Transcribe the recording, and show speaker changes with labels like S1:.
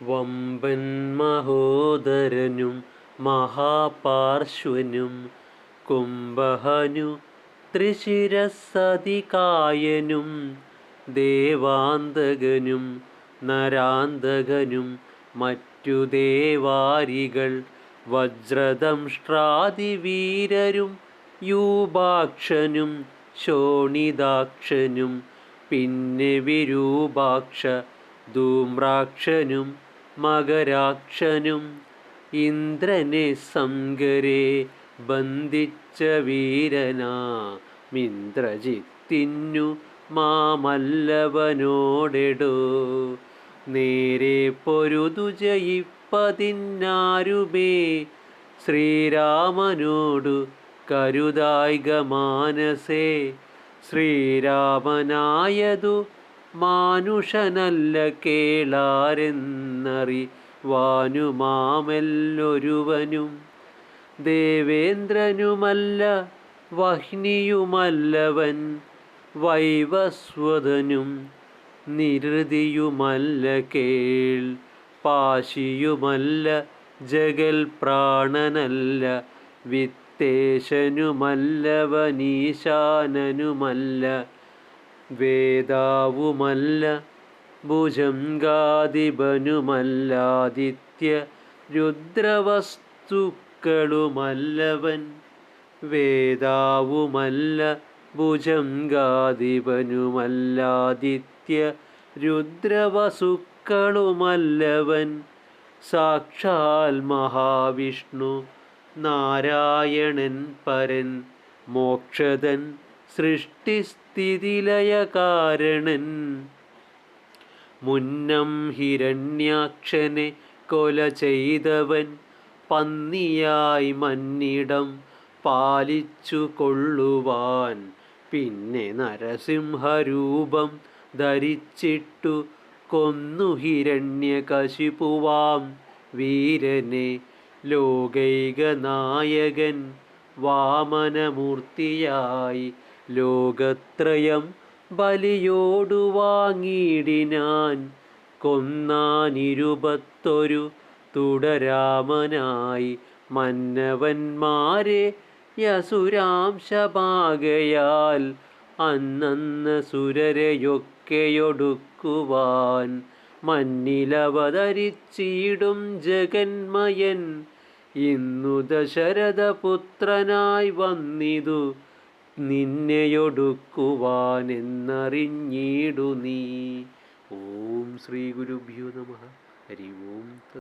S1: വമ്പൻ മഹോദരനും മഹാപാർശ്വനും കുംഭഹനു ത്രിശിരസതികായനും ദേവാന്തകനും നരാന്തകനും മറ്റു ദേവാരികൾ വജ്രദംഷ്ട്രാതിവീരരും യൂപാക്ഷനും ശോണിതാക്ഷനും പിന്നെ വിരൂപാക്ഷ ധൂമ്രാക്ഷനും മകരാക്ഷനും ഇന്ദ്രനെ സംഗരെ ബന്ധിച്ച വീരനാ മിന്ദ്രജിത്തിന്നു മാമല്ലവനോടെടോ. നേരെ പൊരുതു ജയിപ്പതിന്നാരുമേ. ശ്രീരാമനോടു കരുതായിക മാനസേ. ശ്രീരാമനായതു മാനുഷനല്ല കേളാരെന്നറി വാനുമാമെല്ലൊരുവനും ദേവേന്ദ്രനുമല്ല വഹ്നിയുമല്ലവൻ വൈവസ്വതനും. നിരുതിയുമല്ല കേൾ പാശിയുമല്ല ജഗൽ പ്രാണനല്ല വിത്തേശനുമല്ലവനീശാനനുമല്ല വേദാവുമല്ല ഭുജംഗാധിപനുമല്ലാദിത്യ രുദ്രവസ്തുക്കളുമല്ലവൻ. വേദാവുമല്ല ഭുജംഗാധിപനുമല്ലാദിത്യ രുദ്രവസുക്കളുമല്ലവൻ. സാക്ഷാൽ മഹാവിഷ്ണു നാരായണൻ പരൻ മോക്ഷതൻ സൃഷ്ടിസ്ഥിതിലയകാരണൻ. മുന്നം ഹിരണ്യാക്ഷനെ കൊല ചെയ്തവൻ പന്നിയായി മന്നിടം പാലിച്ചു കൊള്ളുവാൻ. പിന്നെ നരസിംഹരൂപം ധരിച്ചിട്ടു കൊന്നു ഹിരണ്യകശിപുവാം. വീരനെ ലോകൈകനായകൻ വാമനമൂർത്തിയായി ലോകത്രയം ബലിയോടു വാങ്ങിയിടിനാൻ കൊന്നാനിരുപത്തൊരു തുടരാമനായി മന്നവന്മാരെ യസുരാംശമാകയാൽ അന്നന്ന് സുരരെയൊക്കെയൊടുക്കുവാൻ മണ്ണിലവതരിച്ചിടും ജഗന്മയൻ. ഇന്നു ദശരഥപുത്രനായി വന്നിതു നിന്നെയൊടുക്കുവാൻ എന്നറിഞ്ഞിടു നീ ഓം ശ്രീ ഗുരുഭ്യോ നമ. ഹരി ഓം